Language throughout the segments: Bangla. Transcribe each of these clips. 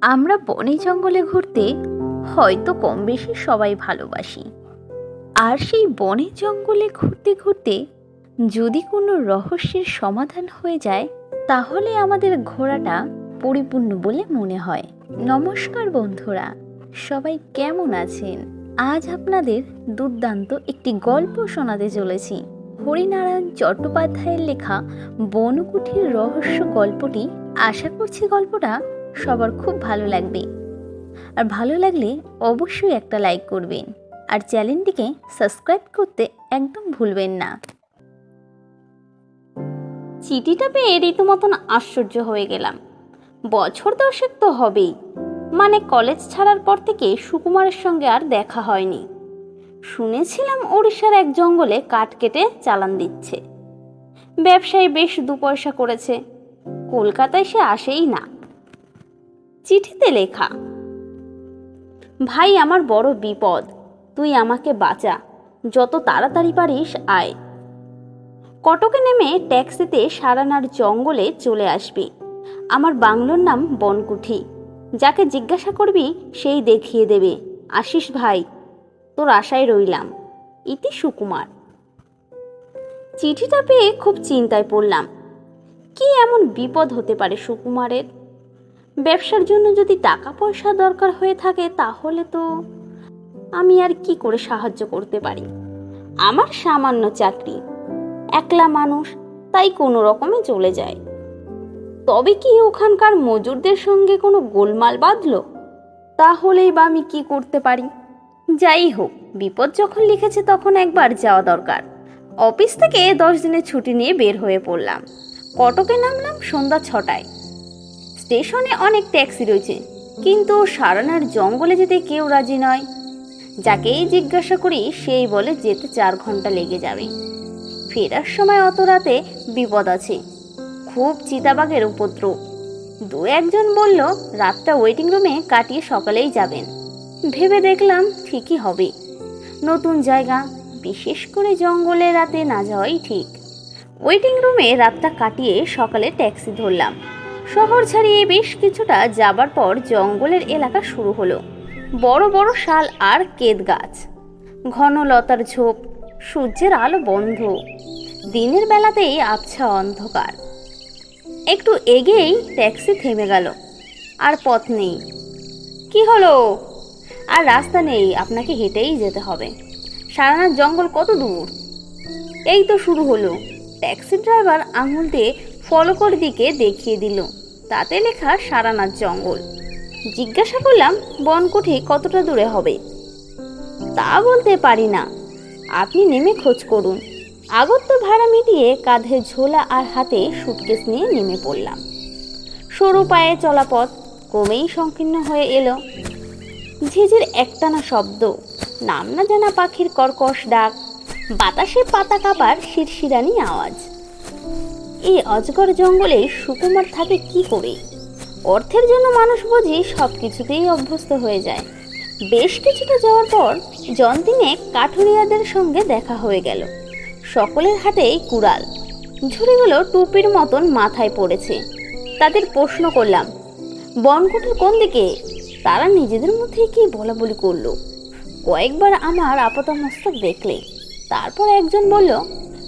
আমরা বনে জঙ্গলে ঘুরতে হয়তো কম বেশি সবাই ভালোবাসি। আর সেই বনে জঙ্গলে ঘুরতে ঘুরতে যদি কোনো রহস্যের সমাধান হয়ে যায়, তাহলে আমাদের ঘোরাটা পরিপূর্ণ বলে মনে হয়। নমস্কার বন্ধুরা, সবাই কেমন আছেন? আজ আপনাদের দুর্দান্ত একটি গল্প শোনাতে চলেছি। হরিনারায়ণ চট্টোপাধ্যায়ের লেখা বনকুঠির রহস্য গল্পটি। আশা করছি গল্পটা সবার খুব ভালো লাগবে। আর ভালো লাগলে অবশ্যই একটা লাইক করবেন। আর চ্যানেলটিকে সাবস্ক্রাইব করতে একদম ভুলবেন না। চিঠিটা পেয়ে রীতিমতন আশ্চর্য হয়ে গেলাম। বছর দশেক তো হবেই। মানে কলেজ ছাড়ার পর থেকে সুকুমারের সঙ্গে আর দেখা হয়নি। শুনেছিলাম ওড়িশার এক জঙ্গলে কাঠ কেটে চালান দিচ্ছে। ব্যবসায়ী বেশ দু পয়সা করেছে। কলকাতায় সে আসেই না। চিঠিতে লেখা, ভাই, আমার বড় বিপদ, তুই আমাকে বাঁচা, যত তাড়াতাড়ি পারিস আয়। কটকে নেমে ট্যাক্সিতে সারানার জঙ্গলে চলে আসবি। আমার বাংলোর নাম বনকুঠি। যাকে জিজ্ঞাসা করবি, সেই দেখিয়ে দেবে। আশিস ভাই, তোর আশায় রইলাম। ইতি সুকুমার। চিঠিটা পেয়ে খুব চিন্তায় পড়লাম। কি এমন বিপদ হতে পারে সুকুমারের? ব্যবসার জন্য যদি টাকা পয়সা দরকার হয়ে থাকে, তাহলে তো আমি আর কি করে সাহায্য করতে পারি? আমার সামান্য চাকরি, একলা মানুষ, তাই কোনো রকমে চলে যায়। তবে কি ওখানকার মজুরদের সঙ্গে কোনো গোলমাল বাঁধলো? তাহলেই বা আমি কি করতে পারি? যাই হোক, বিপদ যখন লিখেছে তখন একবার যাওয়া দরকার। অফিস থেকে দশ দিনের ছুটি নিয়ে বের হয়ে পড়লাম। কটকে নামলাম সন্ধ্যা ছটায়। স্টেশনে অনেক ট্যাক্সি রয়েছে, কিন্তু সারানার জঙ্গলে যেতে কেউ রাজি নয়। যাকেই জিজ্ঞাসা করি, সেই বলে যেতে চার ঘণ্টা লেগে যাবে। ফেরার সময় অত রাতে বিপদ আছে। খুব চিতাবাঘের উপদ্রব। দু একজন বলল, রাতটা ওয়েটিং রুমে কাটিয়ে সকালেই যাবেন। ভেবে দেখলাম ঠিকই হবে। নতুন জায়গা, বিশেষ করে জঙ্গলে রাতে না যাওয়াই ঠিক। ওয়েটিং রুমে রাতটা কাটিয়ে সকালে ট্যাক্সি ধরলাম। শহর ছাড়িয়ে বেশ কিছুটা যাবার পর জঙ্গলের এলাকা শুরু হলো। বড় বড় শাল আর কেদ গাছ। ঘন লতার ঝোপ, সূর্যের আলো বন্ধ। দিনের বেলাতেই আবছা অন্ধকার। একটু এগেই ট্যাক্সি থেমে গেল। আর পথ নেই। কি হলো? আর রাস্তা নেই, আপনাকে হেঁটেই যেতে হবে। সারানার জঙ্গল কত দূর? এই তো শুরু হলো। ট্যাক্সি ড্রাইভার আঙুল দিয়ে ফলকর দিকে দেখিয়ে দিল। তাতে লেখা সারানার জঙ্গল। জিজ্ঞাসা করলাম, বনকুঠি কতটা দূরে হবে? তা বলতে পারি না। আপনি নেমে খোঁজ করুন। আগত্য ভাড়া মিটিয়ে কাঁধে ঝোলা আর হাতে সুটকেস নিয়ে নেমে পড়লাম। সরু পায়ে চলাপথ ক্রমেই সংকীর্ণ হয়ে এলো। ঝিঝির একটানা শব্দ, নাম না জানা পাখির কর্কশ ডাক, বাতাসে পাতা কাপার শিরশিরানি আওয়াজ। এই অজগর জঙ্গলে সুকুমার থাকে কি করে? অর্থের জন্য মানুষ বুঝি সব কিছুতেই অভ্যস্ত হয়ে যায়। বেশ কিছুটা যাওয়ার পর জন্তিনে কাঠুরিয়াদের সঙ্গে দেখা হয়ে গেল। সকলের হাতেই কুড়াল। ঝুড়িগুলো টুপির মতন মাথায় পড়েছে। তাদের প্রশ্ন করলাম বনকুটির কোন দিকে? তারা নিজেদের মধ্যে কি বলা বলি করল। কয়েকবার আমার আপাতমস্তক দেখলে। তারপর একজন বলল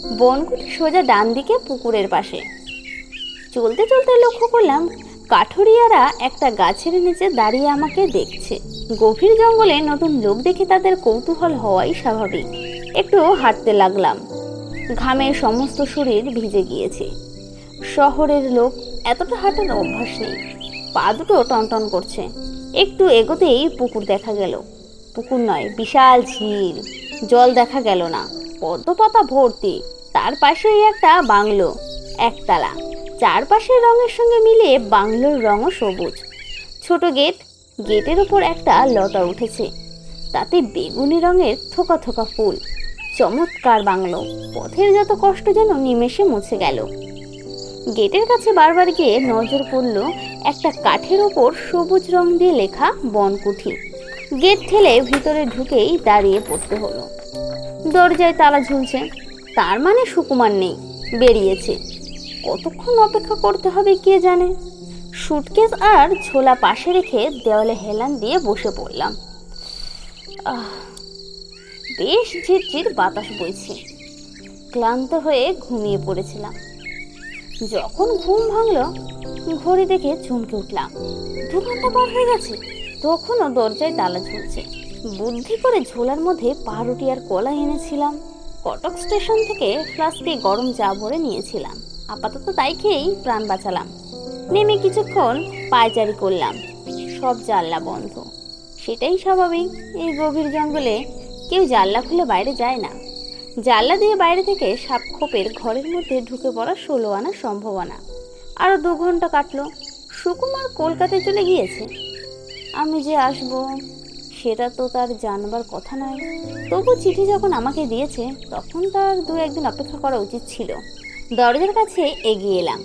বনকুটি সোজা ডান দিকে পুকুরের পাশে। চলতে চলতে লক্ষ্য করলাম, কাঠুরিয়ারা একটা গাছের নিচে দাঁড়িয়ে আমাকে দেখছে। গভীর জঙ্গলে নতুন লোক দেখে তাদের কৌতূহল হওয়াই স্বাভাবিক। একটু হাঁটতে লাগলাম। ঘামে সমস্ত শরীর ভিজে গিয়েছে। শহরের লোক এতটা হাঁটার অভ্যাস নেই। পা দুটো টনটন করছে। একটু এগোতেই পুকুর দেখা গেল। পুকুর নয়, বিশাল ঝিল। জল দেখা গেল না। পদ্ম পাতা ভর্তি। তার পাশেই একটা বাংলো, একতলা। চারপাশের রঙের সঙ্গে মিলে বাংলোর রঙও সবুজ। ছোট গেট, গেটের ওপর একটা লতা উঠেছে। তাতে বেগুনি রঙের থোকা থোকা ফুল। চমৎকার বাংলো। পথের যত কষ্ট যেন নিমেষে মুছে গেল। গেটের কাছে বারবার গিয়ে নজর পড়ল একটা কাঠের ওপর সবুজ রং দিয়ে লেখা বনকুঠি। গেট ঠেলে ভিতরে ঢুকেই দাঁড়িয়ে পড়তে হলো। দরজায় তালা ঝুলছে। তার মানে সুকুমার নেই, বেরিয়েছে। কতক্ষণ অপেক্ষা করতে হবে কে জানে? সুটকেস আর ঝোলা পাশে রেখে দেওয়ালে হেলান দিয়ে বসে পড়লাম। বেশ ঝিরঝির বাতাস বইছে। ক্লান্ত হয়ে ঘুমিয়ে পড়েছিলাম। যখন ঘুম ভাঙলো, ঘড়ি দেখে চমকে উঠলাম। দু ঘণ্টা পার হয়ে গেছে, তখনও দরজায় তালা ঝুলছে। বুদ্ধি করে ঝোলার মধ্যে পাউরুটি আর কলা এনেছিলাম। কটক স্টেশন থেকে ফ্লাস্কে গরম চা ভরে নিয়েছিলাম। আপাতত তাই খেয়েই প্রাণ বাঁচালাম। নেমে কিছুক্ষণ পায়চারি করলাম। সব জানলা বন্ধ। সেটাই স্বাভাবিক। এই গভীর জঙ্গলে কেউ জানলা খুলে বাইরে যায় না। জানলা দিয়ে বাইরে থেকে সাপ খোপের ঘরের মধ্যে ঢুকে পড়া ষোলো আনার সম্ভাবনা। আরও দু ঘণ্টা কাটলো। সুকুমার কলকাতায় চলে গিয়েছে। আমি যে আসব? সেটা তো তার জানবার কথা নয়। তবু চিঠি যখন আমাকে দিয়েছে, তখন তার দু একদিন অপেক্ষা করা উচিত ছিল। দরজার কাছে এগিয়ে এলাম।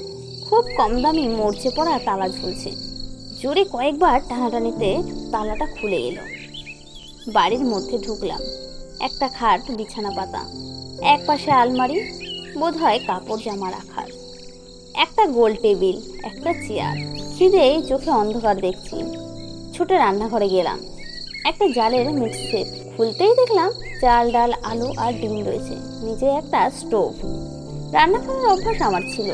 খুব কম দামি মরচে পড়া তালা ঝুলছে। জোরে কয়েকবার টানাটানিতে তালাটা খুলে এলো। বাড়ির মধ্যে ঢুকলাম। একটা খাট, বিছানা পাতা, এক পাশে আলমারি বোধ হয় কাপড় জামা রাখার। একটা গোল টেবিল, একটা চেয়ার। খিদে চোখে অন্ধকার দেখছি। ছুটে রান্নাঘরে গেলাম। একটা জালের মিক্সের খুলতেই দেখলাম চাল, ডাল, আলু আর ডিম রয়েছে। নিচে একটা স্টোভ। রান্না করার অভ্যাস আমার ছিল।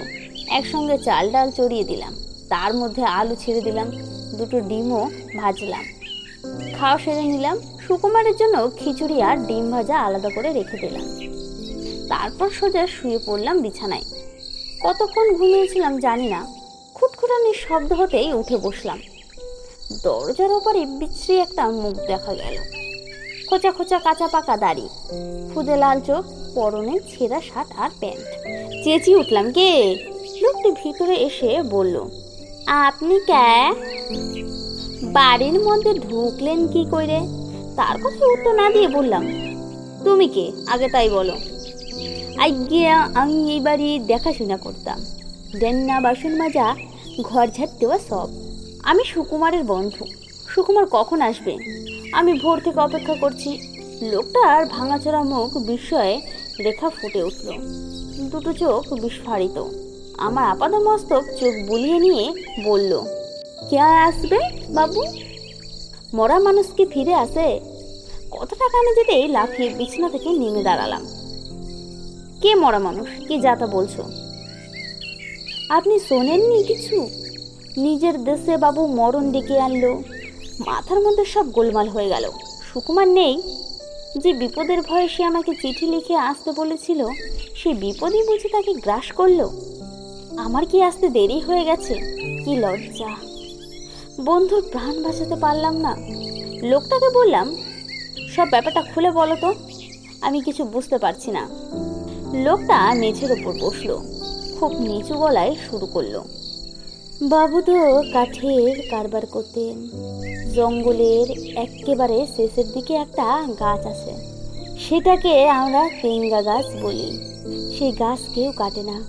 একসঙ্গে চাল, ডাল চড়িয়ে দিলাম। তার মধ্যে আলু ছেড়ে দিলাম। দুটো ডিমও ভাজলাম। খাওয়া সেরে নিলাম। সুকুমারের জন্য খিচুড়ি আর ডিম ভাজা আলাদা করে রেখে দিলাম। তারপর সোজা শুয়ে পড়লাম বিছানায়। কতক্ষণ ঘুমিয়েছিলাম জানি না। খুটখুটানির শব্দ হতেই উঠে বসলাম। দরজার ওপরে বিশ্রী একটা মুখ দেখা গেল। খোঁচা খোঁচা কাঁচা পাকা দাড়ি, খুদে লাল চোখ, পরনে ছেঁড়া শার্ট আর প্যান্ট। চেঁচিয়ে উঠলাম, কে? লোকটি ভিতরে এসে বলল, আপনি কে? বাড়ির মধ্যে ঢুকলেন কি করে তার কথা উত্তর না দিয়ে বললাম, তুমি কে? আগে তাই বলো। আজ্ঞা আমি এই বাড়ি দেখাশোনা করতাম। দেন্না বাসন মাজা, ঘর ঝাড় দেওয়া সব। আমি সুকুমারের বন্ধু। সুকুমার কখন আসবে? আমি ভোর থেকে অপেক্ষা করছি। লোকটার ভাঙাচোরা মুখ বিস্ময়ে রেখা ফুটে উঠল। দুটো চোখ বিস্ফারিত। আমার আপাদ মস্তক চোখ বুলিয়ে নিয়ে বলল, কে আসবে, বাবু? মরা মানুষ কি ফিরে আসে। কতটা কানে যেতেই লাফিয়ে বিছানা থেকে নেমে দাঁড়ালাম। কে মরা মানুষ? কি যাতা বলছো? আপনি শোনেননি কিছু? নিজের দেশে বাবু মরণ ডেকে আনলো। মাথার মধ্যে সব গোলমাল হয়ে গেল। সুকুমার নেই। যে বিপদের ভয়ে সে আমাকে চিঠি লিখে আসতে বলেছিল, সে বিপদই বুঝি তাকে গ্রাস করল। আমার কি আসতে দেরি হয়ে গেছে? কি লজ্জা। বন্ধুর প্রাণ বাঁচাতে পারলাম না। লোকটাকে বললাম, সব ব্যাপারটা খুলে বলো তো। আমি কিছু বুঝতে পারছি না। লোকটা মেঝের ওপর বসল। খুব নিচু গলায় শুরু করল। বাবু তো কাঠের কারবার করতেন। জঙ্গলের একেবারে শেষের দিকে একটা গাছ আছে। সেটাকে আমরা পেঙ্গা গাছ বলি। সেই গাছ কেউ কাটে না।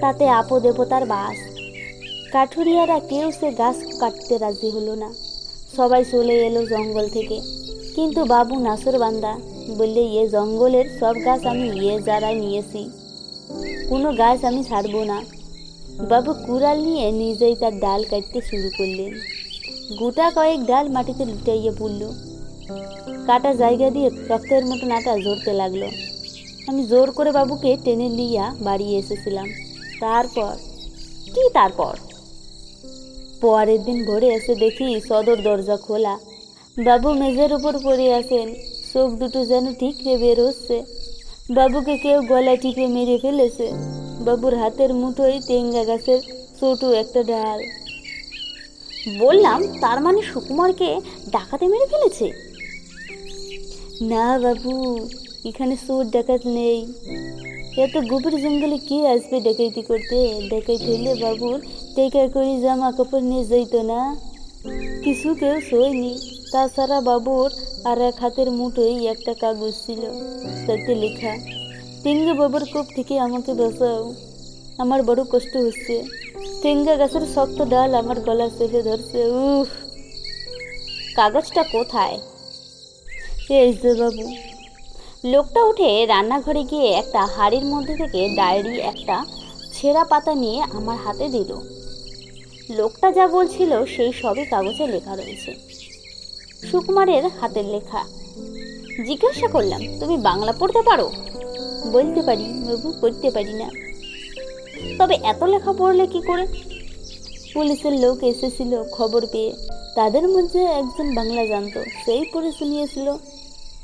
তাতে আপদেবতার বাস। কাঠুরিয়ারা কেউ সে গাছ কাটতে রাজি হলো না। সবাই চলে এলো জঙ্গল থেকে। কিন্তু বাবু নাসরবান্দা বললে, এ জঙ্গলের সব গাছ আমি ইয়ে যারা নিয়েছি। কোনো গাছ আমি ছাড়বো না। বাবু কুড়াল নিয়ে নিজেই তার ডাল কাটতে শুরু করলেন। গোটা কয়েক ডাল মাটিতে লুটাইয়ে পড়ল। কাটা জায়গা দিয়ে রক্তের মতন আটা ঝরতে লাগল। আমি জোর করে বাবুকে টেনে লিয়া বাড়ি এসেছিলাম। তারপর? কি তারপর? পরের দিন ভোরে এসে দেখি সদর দরজা খোলা। বাবু মেঝের উপর পড়ে আছেন। চোখ দুটো যেন ঠিকরে বের হচ্ছে বাবুকে কেউ গলায় টিপে মেরে ফেলেছে। বাবুর হাতের মুঠোয় তেঙ্গা গাছের ছোট একটা ডাল। বললাম, তার মানে সুকুমারকে ডাকাতে মেরে ফেলেছে? না বাবু, এখানে চোর ডাকাত নেই। এত গভীর জঙ্গলে কে আসবে ডাকাইতি করতে? ডাকাইতি হলে বাবুর টেকা করে জামা কাপড় নিয়ে যাইত না। কিছু কেউ শোয়নি। তাছাড়া বাবুর আর এক হাতের মুঠোই একটা কাগজ ছিল, তাতে লেখা তেঙ্গা বাবুর কোপ থেকে আমাকে বাঁচাও। আমার বড় কষ্ট হচ্ছে। তেঙ্গা গাছের শক্ত ডাল আমার গলা চেপে ধরছে। উফ। কাগজটা কোথায়? এই যে বাবু। লোকটা উঠে রান্নাঘরে গিয়ে একটা হাড়ির মধ্যে থেকে ডায়েরি, একটা ছেঁড়া পাতা নিয়ে আমার হাতে দিল। লোকটা যা বলছিল সেই সবই কাগজে লেখা রয়েছে। সুকুমারের হাতের লেখা। জিজ্ঞাসা করলাম, তুমি বাংলা পড়তে পারো? বলতে পারি বাবু পড়তে পারি না। তবে এত লেখা পড়লে কি করে? পুলিশের লোক এসেছিল খবর পেয়ে। তাদের মধ্যে একজন বাংলা জানতো, সেই পড়ে শুনিয়েছিল।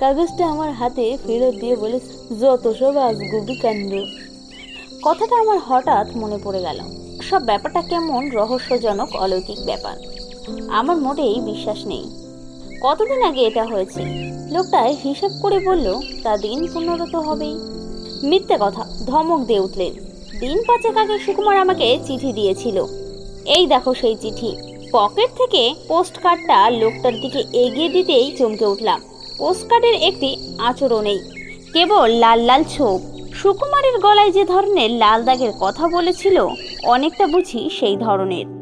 কাগজটা আমার হাতে ফেরত দিয়ে বলে, যত সব আজগুবি কাণ্ড। কথাটা আমার হঠাৎ মনে পড়ে গেল। সব ব্যাপারটা কেমন রহস্যজনক, অলৌকিক ব্যাপার। আমার মোটেই বিশ্বাস নেই। কতদিন আগে এটা হয়েছে? লোকটা হিসাব করে বলল, তা দিন পনেরো তো হবেই। মিথ্যে কথা, ধমক দিয়ে উঠলেন। দিন পাঁচেক আগে সুকুমার আমাকে চিঠি দিয়েছিল। এই দেখো সেই চিঠি। পকেট থেকে পোস্ট কার্ডটা লোকটার দিকে এগিয়ে দিতেই চমকে উঠলাম। পোস্ট কার্ডের একটি আঁচড়ও নেই কেবল লাল লাল ছোপ। সুকুমারের গলায় যে ধরনের লাল দাগের কথা বলেছিল, অনেকটা বুঝি সেই ধরনের।